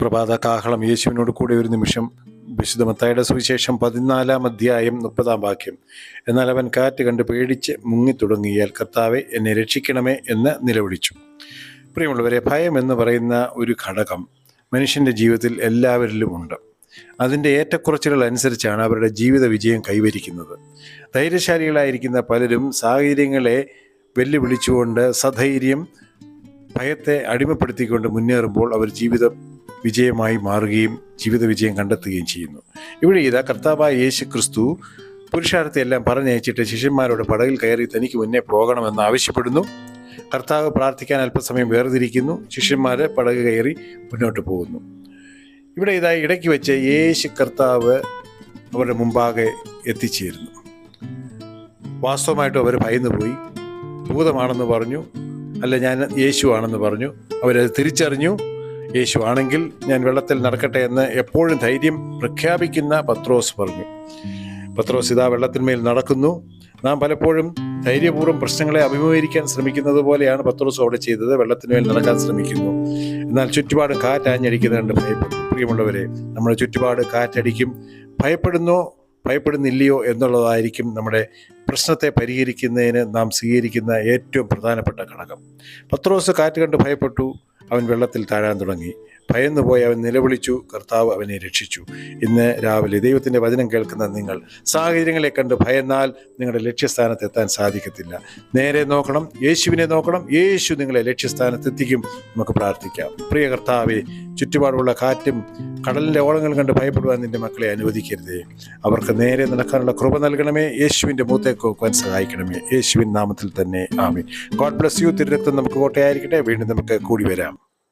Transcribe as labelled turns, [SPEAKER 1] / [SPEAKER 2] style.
[SPEAKER 1] പ്രഭാത കാഹളം യേശുവിനോട് കൂടെ ഒരു നിമിഷം. വിശുദ്ധ മത്തായുടെ സുവിശേഷം പതിനാലാം അധ്യായം മുപ്പതാം വാക്യം. എന്നാൽ അവൻ കാറ്റ് കണ്ട് പേടിച്ച് മുങ്ങിത്തുടങ്ങിയാൽ കർത്താവെ എന്നെ രക്ഷിക്കണമേ എന്ന് നിലവിളിച്ചു. പ്രിയമുള്ളവരെ ഭയം എന്ന് പറയുന്ന ഒരു ഘടകം മനുഷ്യന്റെ ജീവിതത്തിൽ എല്ലാവരിലും ഉണ്ട്. അതിന്റെ ഏറ്റക്കുറച്ചിലുകൾ അനുസരിച്ചാണ് അവരുടെ ജീവിത വിജയം കൈവരിക്കുന്നത്. ധൈര്യശാലികളായിരിക്കുന്ന പലരും സാഹചര്യങ്ങളെ വെല്ലുവിളിച്ചുകൊണ്ട് സധൈര്യം ഭയത്തെ അടിമപ്പെടുത്തിക്കൊണ്ട് മുന്നേറുമ്പോൾ അവർ ജീവിത വിജയമായി മാറുകയും ജീവിത വിജയം കണ്ടെത്തുകയും ചെയ്യുന്നു. ഇവിടെ ഇതാ കർത്താവായ യേശു ക്രിസ്തു എല്ലാം പറഞ്ഞയച്ചിട്ട് ശിഷ്യന്മാരോട് പടകിൽ കയറി തനിക്ക് മുന്നേ പോകണമെന്ന് ആവശ്യപ്പെടുന്നു. കർത്താവ് പ്രാർത്ഥിക്കാൻ അല്പസമയം വേർതിരിക്കുന്നു. ശിഷ്യന്മാർ പടക് കയറി മുന്നോട്ട് പോകുന്നു. ഇവിടെ ഇതായി ഇടയ്ക്ക് വെച്ച് യേശു കർത്താവ് അവരുടെ മുമ്പാകെ എത്തിച്ചേരുന്നു. വാസ്തവമായിട്ടും അവർ ഭയന്നു പോയി. ഭൂതമാണെന്ന് പറഞ്ഞു. അല്ല ഞാൻ യേശു ആണെന്ന് പറഞ്ഞു. അവരത് തിരിച്ചറിഞ്ഞു. യേശു ആണെങ്കിൽ ഞാൻ വെള്ളത്തിൽ നടക്കട്ടെ എന്ന് എപ്പോഴും ധൈര്യം പ്രഖ്യാപിക്കുന്ന പത്രോസ് പറഞ്ഞു. പത്രോസ് ഇതാ വെള്ളത്തിന്മേൽ നടക്കുന്നു. നാം പലപ്പോഴും ധൈര്യപൂർവം പ്രശ്നങ്ങളെ അഭിമുഖീകരിക്കാൻ ശ്രമിക്കുന്നത് പോലെയാണ് പത്രോസ് അവിടെ ചെയ്തത്. വെള്ളത്തിന്മേൽ നടക്കാൻ ശ്രമിക്കുന്നു. എന്നാൽ ചുറ്റുപാട് കാറ്റാഞ്ഞടിക്കുന്നുണ്ട് ഭയപ്പെടും പ്രിയമുള്ളവരെ നമ്മുടെ ചുറ്റുപാട് കാറ്റടിക്കും. ഭയപ്പെടുന്നോ ഭയപ്പെടുന്നില്ലയോ എന്നുള്ളതായിരിക്കും നമ്മുടെ പ്രശ്നത്തെ പരിഹരിക്കുന്നതിന് നാം സ്വീകരിക്കുന്ന ഏറ്റവും പ്രധാനപ്പെട്ട ഘടകം. പത്രോസ് കാറ്റ് കണ്ട് ഭയപ്പെട്ടു. അവൻ വെള്ളത്തിൽ താഴാൻ തുടങ്ങി. ഭയന്നു പോയി അവൻ നിലവിളിച്ചു കർത്താവ് അവനെ രക്ഷിച്ചു. ഇന്ന് രാവിലെ ദൈവത്തിന്റെ വചനം കേൾക്കുന്ന നിങ്ങൾ സാഹചര്യങ്ങളെ കണ്ട് ഭയന്നാൽ നിങ്ങളുടെ ലക്ഷ്യസ്ഥാനത്ത് എത്താൻ സാധിക്കത്തില്ല. നേരെ നോക്കണം യേശുവിനെ നോക്കണം യേശു നിങ്ങളെ ലക്ഷ്യസ്ഥാനത്ത് എത്തിക്കും. നമുക്ക് പ്രാർത്ഥിക്കാം. പ്രിയ കർത്താവെ ചുറ്റുപാടുള്ള കാറ്റും കടലിന്റെ ഓളങ്ങളും കണ്ട് ഭയപ്പെടുവാൻ നിന്റെ മക്കളെ അനുവദിക്കരുതേ. അവർക്ക് നേരെ നടക്കാനുള്ള കൃപ നൽകണമേ. യേശുവിന്റെ മൂത്തേക്ക് നോക്കുവാൻ സഹായിക്കണമേ. യേശുവിൻ നാമത്തിൽ തന്നെ. ആമി ഗോഡ് ബ്ലസ് യു. തിരുരക്തം നമുക്ക് കോട്ടയായിരിക്കട്ടെ. വീണ്ടും നമുക്ക് കൂടി വരാം.